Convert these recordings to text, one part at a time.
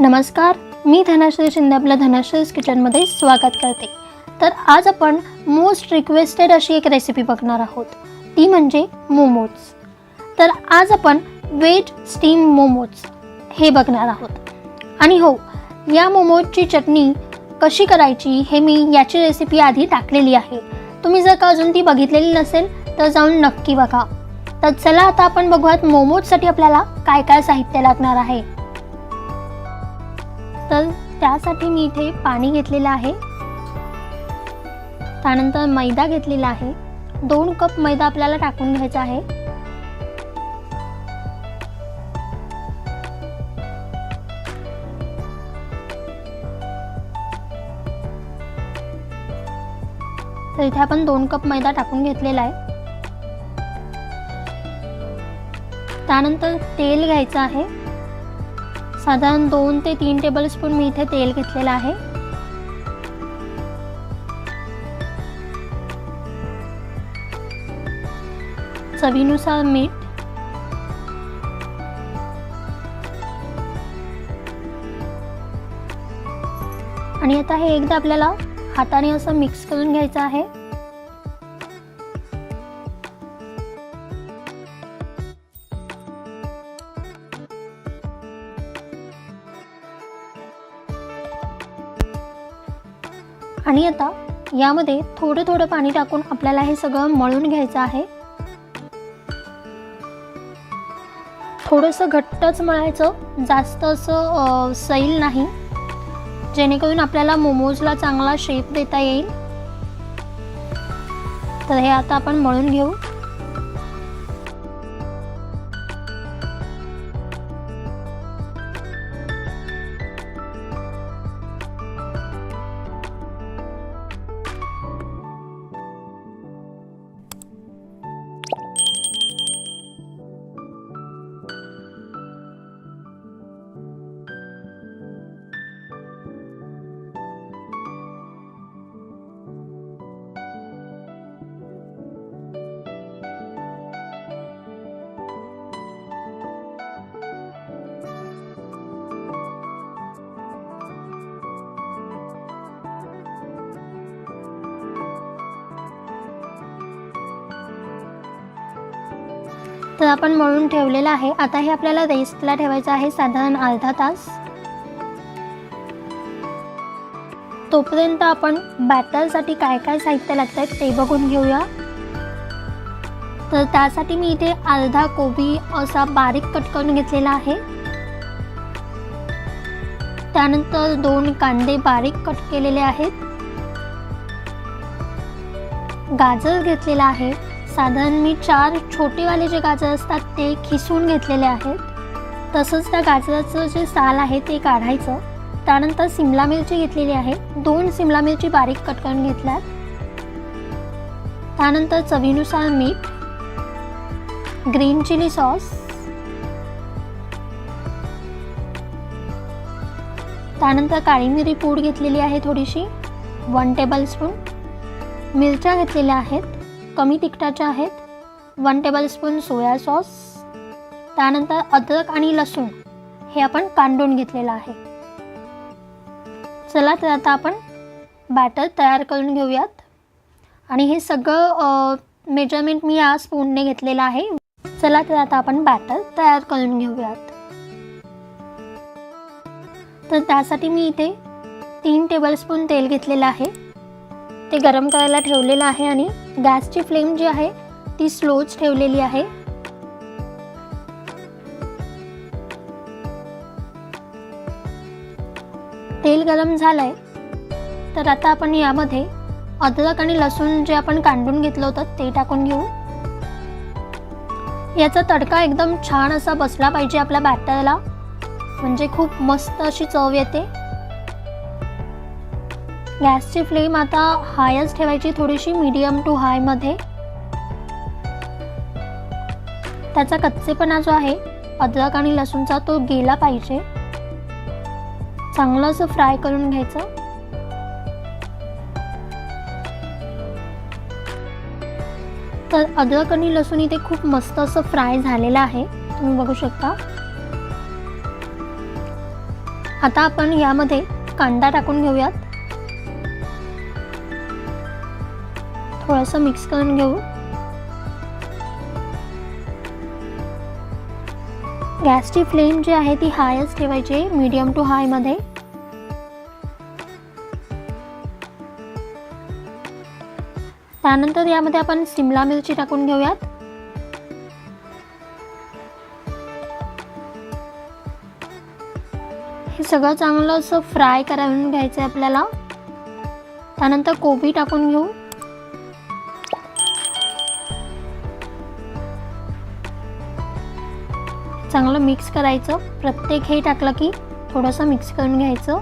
नमस्कार मी धनश्री शिंदे आपल्या धनश्रीज किचनमध्ये स्वागत करते. तर आज आपण मोस्ट रिक्वेस्टेड अशी एक रेसिपी बघणार आहोत. ती म्हणजे मोमोज. तर आज आपण वेज स्टीम मोमोज हे बघणार आहोत. आणि हो या मोमोजची चटणी कशी करायची हे मी याची रेसिपी आधी टाकलेली आहे. तुम्ही जर का अजून ती बघितलेली नसेल तर जाऊन नक्की बघा. तर चला आता आपण बघूयात मोमोजसाठी आपल्याला काय काय साहित्य लागणार आहे. तर त्यासाठी मी इथे पाणी घेतलेलं आहे. त्यानंतर मैदा घेतलेला आहे. दोन कप मैदा आपल्याला टाकून घ्यायचा आहे. तर इथे आपण दोन कप मैदा टाकून घेतलेला आहे. त्यानंतर तेल घ्यायचं आहे. साधारण दोन ते तीन टेबलस्पून मी इथे तेल घेतलेलं आहे. चवीनुसार मीठ. आणि आता हे एकदा आपल्याला हाताने असं मिक्स करून घ्यायचं आहे. आणि आता यामध्ये थोडं थोडं पाणी टाकून आपल्याला हे सगळं मळून घ्यायचं आहे. थोडंसं घट्टच मळायचं जास्त असं सैल नाही. जेणेकरून आपल्याला मोमोजला चांगला शेप देता येईल. तर हे आता आपण मळून घेऊ. तर आपण मळून ठेवलेलं आहे. आता हे आपल्याला रेस्टला ठेवायचं आहे साधारण अर्धा तास. तोपर्यंत आपण बॅटरसाठी काय काय साहित्य लागतं आहे ते बघून घेऊया. तर त्यासाठी मी इथे अर्धा कोबी असा बारीक कट करून घेतलेला आहे. त्यानंतर दोन कांदे बारीक कट केलेले आहेत. गाजर घेतलेला आहे. साधारण मी चार छोटेवाले जे गाजर असतात ते खिसून घेतलेले आहेत. तसंच त्या गाजराचं जे साल आहे ते काढायचं. त्यानंतर सिमला मिरची घेतलेली आहे. दोन सिमला मिरची बारीक कट करून घेतल्यात. त्यानंतर चवीनुसार मीठ ग्रीन चिली सॉस त्यानंतर काळी मिरी पूड घेतलेली आहे थोडीशी वन टेबल स्पून मिरच्या घेतलेल्या आहेत. कमी तिखटाच्या आहेत. वन टेबलस्पून सोया सॉस त्यानंतर अद्रक आणि लसूण हे आपण कांडून घेतलेलं आहे. चला तर आता आपण बॅटर तयार करून घेऊयात. आणि हे सगळं मेजरमेंट मी या स्पूनने घेतलेलं आहे. चला तर आता आपण बॅटर तयार करून घेऊयात. तर त्यासाठी मी इथे तीन टेबलस्पून तेल घेतलेलं आहे. ते गरम करायला ठेवलेलं आहे आणि गॅसची फ्लेम जी आहे ती स्लोच ठेवलेली आहे. तेल गरम झालंय तर आता आपण यामध्ये अद्रक आणि लसूण जे आपण कांडून घेतलं होतं ते टाकून घेऊ. याचा तडका एकदम छान असा बसला पाहिजे आपल्या बॅटरला म्हणजे खूप मस्त अशी चव येते. गॅसची फ्लेम आता हायच ठेवायची थोडीशी मीडियम टू हायमध्ये त्याचा कच्चेपणा जो आहे अद्रक आणि लसूणचा तो गेला पाहिजे. चांगलं असं फ्राय करून घ्यायचं. तर अद्रक आणि लसूण इथे खूप मस्त असं फ्राय झालेलं आहे. तुम्ही बघू शकता. आता आपण यामध्ये कांदा टाकून घेऊयात. थोडंसं मिक्स करून घेऊ. गॅसची फ्लेम जी आहे ती हायच ठेवायची मीडियम टू हायमध्ये त्यानंतर यामध्ये आपण सिमला मिरची टाकून घेऊयात. हे सगळं चांगलं असं फ्राय करून घ्यायचं आहे आपल्याला. त्यानंतर कोबी टाकून घेऊ. चांगलं मिक्स करायचं. प्रत्येक हे टाकलं की थोडंसं मिक्स करून घ्यायचं.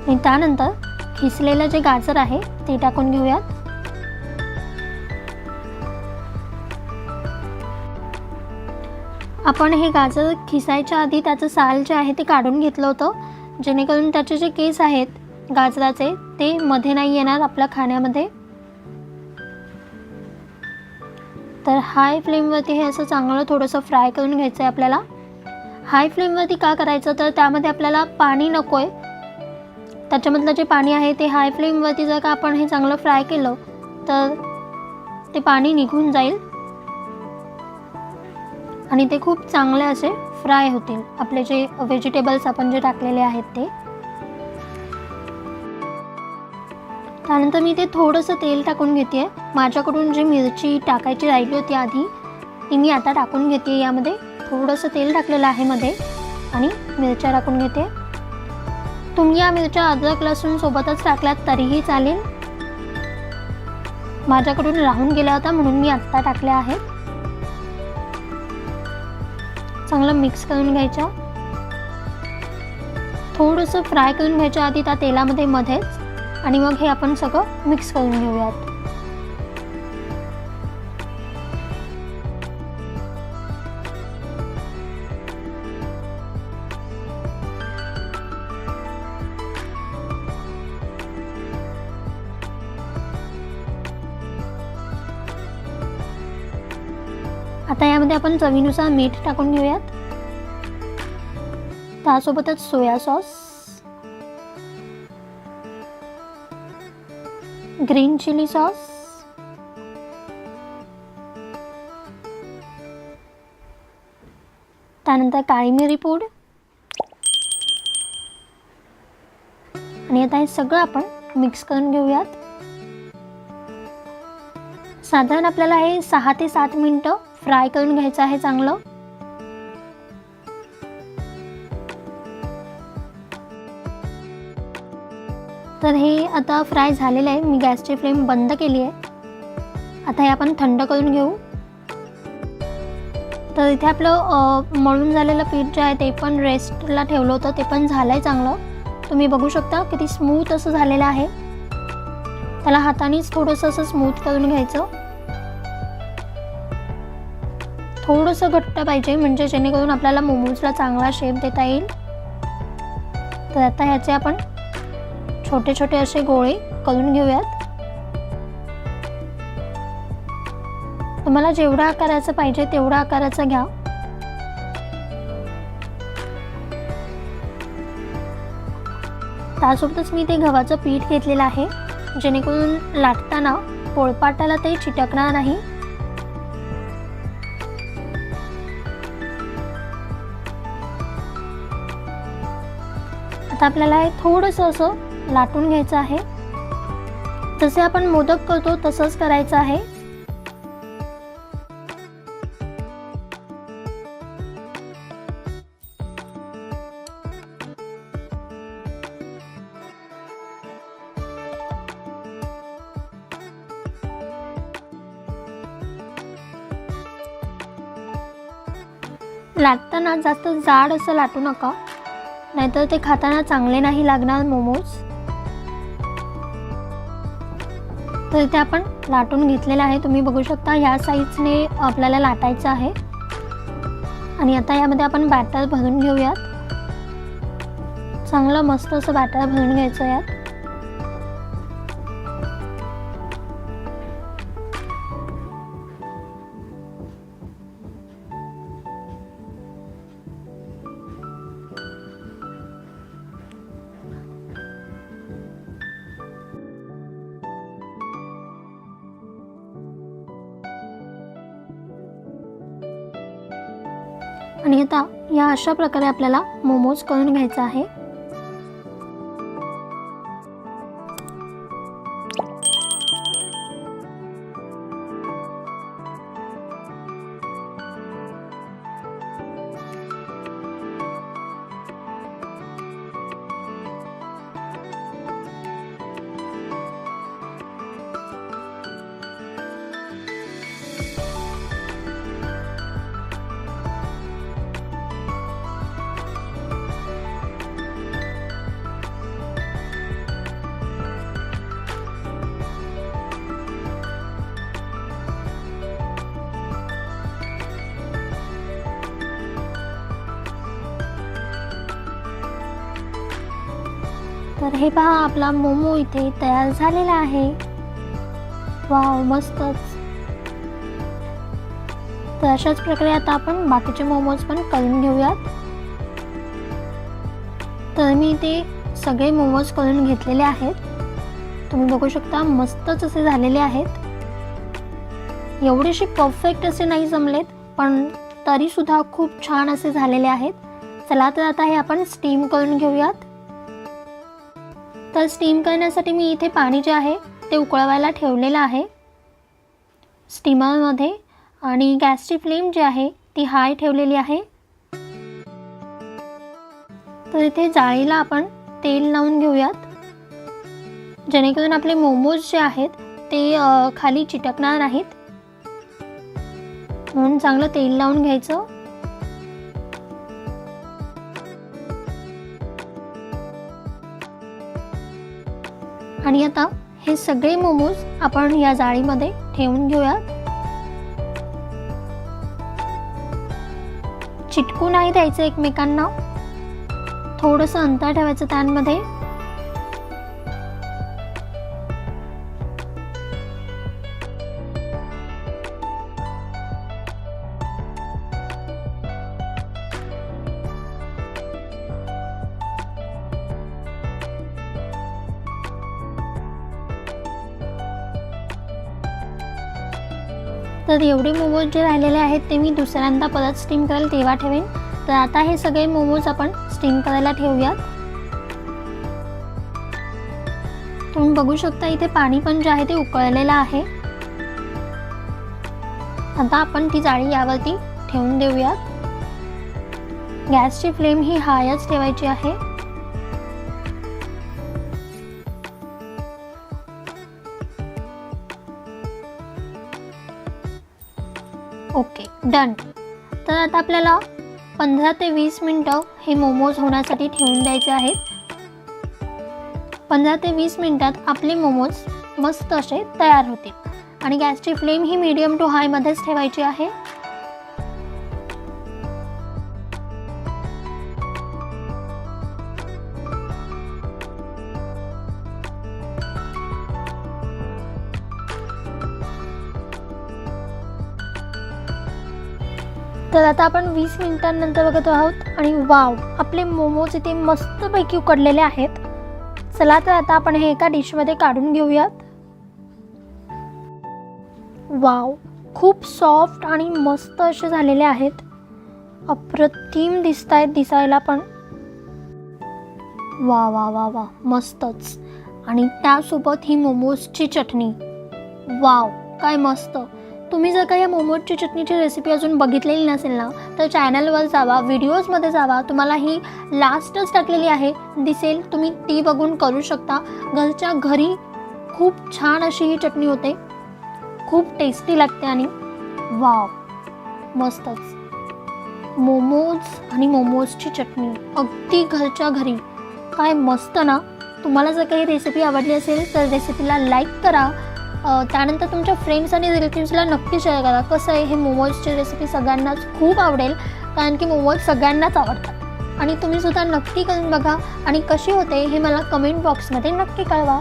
आणि त्यानंतर खिसलेलं जे गाजर आहे ते टाकून घेऊयात. आपण हे गाजर खिसायच्या आधी त्याचं साल जे आहे ते काढून घेतलं होतं. जेणेकरून त्याचे जे केस आहेत गाजराचे ते मध्ये नाही येणार आपल्या खाण्यामध्ये. तर हाय फ्लेमवरती हे असं चांगलं थोडंसं फ्राय करून घ्यायचं आहे आपल्याला हाय फ्लेमवरती का करायचं? तर त्यामध्ये आपल्याला पाणी नको आहे त्याच्यामधलं जे पाणी आहे ते हाय फ्लेमवरती जर का आपण हे चांगलं फ्राय केलं तर ते पाणी निघून जाईल. आणि ते खूप चांगले असे फ्राय होतील. आपले जे व्हेजिटेबल्स आपण जे टाकलेले आहेत ते. त्यानंतर मी ते थोडंसं तेल टाकून घेते माझ्याकडून जी मिरची टाकायची राहिली होती आधी ती मी आता टाकून घेते यामध्ये. थोडंसं तेल टाकलेलं आहे मध्ये आणि मिरच्या टाकून घेते तुम्ही या मिरच्या अद्रक लसूण सोबतच टाकल्यात तरीही चालेल. माझ्याकडून राहून गेला होता म्हणून मी आत्ता टाकल्या आहेत. चांगलं मिक्स करून घ्यायच्या थोडंसं फ्राय करून घ्यायच्या आधी त्या तेलामध्ये मध्येच आणि मग हे आपण सगळं मिक्स करून घेऊयात. आता यामध्ये आपण चवीनुसार मीठ टाकून घेऊयात. त्यासोबतच soya sauce. Green chilli sauce. त्यानंतर काळी मिरी पूड. आणि आता हे सगळं आपण मिक्स करून घेऊयात. साधारण आपल्याला हे सहा ते सात मिनटं फ्राय करून घ्यायचं आहे चांगलं. तर हे आता फ्राय झालेलं आहे. मी गॅसची फ्लेम बंद केली आहे. आता हे आपण थंड करून घेऊ. तर इथे आपलं मळून झालेलं पीठ जे आहे ते पण रेस्टला ठेवलं होतं. ते पण झालं आहे चांगलं. तुम्ही बघू शकता किती स्मूथ असं झालेलं आहे. त्याला हातानेच थोडंसं असं स्मूथ करून घ्यायचं. थोडंसं घट्ट पाहिजे म्हणजे जेणेकरून आपल्याला मोमोजला चांगला शेप देता येईल. तर आता ह्याचे आपण छोटे छोटे असे गोळे करून घेऊयात. तुम्हाला जेवढा आकाराचं पाहिजे तेवढा आकाराचं घ्या. त्यासोबतच मी ते गव्हाचं पीठ घेतलेलं आहे जेणेकरून लाटताना पोळपाटाला ते चिटकणार नाही. आता आपल्याला हे थोडंसं असं लाटून घ्यायचं आहे. जसे आपण मोदक करतो तसंच करायचं आहे. लाटताना जास्त जाड असं लाटू नका. नाहीतर ते खाताना चांगले नाही लागणार मोमोज. तर इथे आपण लाटून घेतलेलं आहे. तुम्ही बघू शकता ह्या साईजने आपल्याला लाटायचं आहे. आणि आता यामध्ये आपण बॅटर भरून घेऊयात. चांगलं मस्त असं बॅटर भरून घ्यायचं यात. आणि आता या अशा प्रकारे आपल्याला मोमोज करून घ्यायचा आहे. तर हे पहा आपला मोमो इथे तयार झालेला आहे. वाव मस्तच. तर अशाच प्रकारे आता आपण बाकीचे मोमोज पण करून घेऊयात. तर मी इथे सगळे मोमोज करून घेतलेले आहेत. तुम्ही बघू शकता मस्तच असे झालेले आहेत. एवढेसे परफेक्ट असे नाही जमलेत पण तरीसुद्धा खूप छान असे झालेले आहेत. चला तर आता हे आपण स्टीम करून घेऊयात. तर स्टीम करण्यासाठी मी इथे पाणी जे आहे ते उकळवायला ठेवलेलं आहे. स्टीमरमध्ये आणि गॅसची फ्लेम जी आहे ती हाय ठेवलेली आहे. तर इथे जाळीला आपण तेल लावून घेऊयात. जेणेकरून आपले मोमोज जे आहेत ते खाली चिटकणार नाहीत. म्हणून चांगलं तेल लावून घ्यायचं. आणि आता हे सगळे मोमोज आपण या जाळीमध्ये ठेवून घेऊयात. चिटकू नाही द्यायचं एकमेकांना. थोडंसं अंतर ठेवायचं त्यांमध्ये. तर एवढे मोमोज जे राहिलेले आहेत ते मी दुसऱ्यांदा परत स्टीम करेल तेव्हा ठेवेन. तर आता हे सगळे मोमोज आपण स्टीम करायला ठेवूयात. तुम्ही बघू शकता इथे पाणी पण जे आहे ते उकळलेलं आहे. आता आपण ती जाळी यावरती ठेवून देऊयात. गॅसची फ्लेम ही हायच ठेवायची आहे. डन तर आता आपल्याला पंधरा ते वीस मिनटं हे मोमोज होण्यासाठी ठेवून द्यायचे आहेत. पंधरा ते वीस मिनटात आपले मोमोज मस्त असे तयार होतील. आणि गॅसची फ्लेम ही मीडियम टू हायमध्येच ठेवायची आहे. तर आता आपण वीस मिनिटांनंतर बघत आहोत आणि वाव आपले मोमोज इथे मस्तपैकी उकडलेले आहेत. चला तर आता आपण हे एका डिशमध्ये काढून घेऊयात. वाव खूप सॉफ्ट आणि मस्त असे झालेले आहेत. अप्रतिम दिसत आहेत दिसायला पण. वा वा वा वा मस्तच. आणि त्यासोबत ही मोमोजची चटणी. वाव काय मस्त. तुम्ही जर का या मोमोजची चटणीची रेसिपी अजून बघितलेली नसेल ना तर चॅनलवर जावा व्हिडिओजमध्ये जावा. तुम्हाला ही लास्टच टाकलेली आहे. दिसेल तुम्ही ती बघून करू शकता. घरच्या घरी खूप छान अशी ही चटणी होते. खूप टेस्टी लागते आणि वाव मस्तच. मोमोज आणि मोमोजची चटणी अगदी घरच्या घरी. काय मस्त ना? तुम्हाला जर काही रेसिपी आवडली असेल तर रेसिपीला लाईक करा. त्यानंतर तुमच्या फ्रेंड्स आणि रिलेटिव्सला नक्की शेअर करा. कसं आहे हे मोमोजची रेसिपी सगळ्यांनाच खूप आवडेल. कारण की मोमोज सगळ्यांनाच आवडतात. आणि तुम्ही सुद्धा नक्की करून बघा. आणि कशी होते हे मला कमेंट बॉक्समध्ये नक्की कळवा.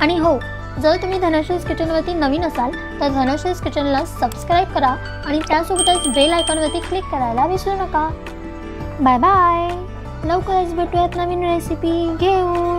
आणि हो जर तुम्ही धनश्रीज किचनवरती नवीन असाल तर धनश्रीज किचनला सबस्क्राईब करा. आणि त्यासोबतच बेल आयकॉनवरती क्लिक करायला विसरू नका. बाय बाय लवकरच भेटूयात नवीन रेसिपी घेऊन.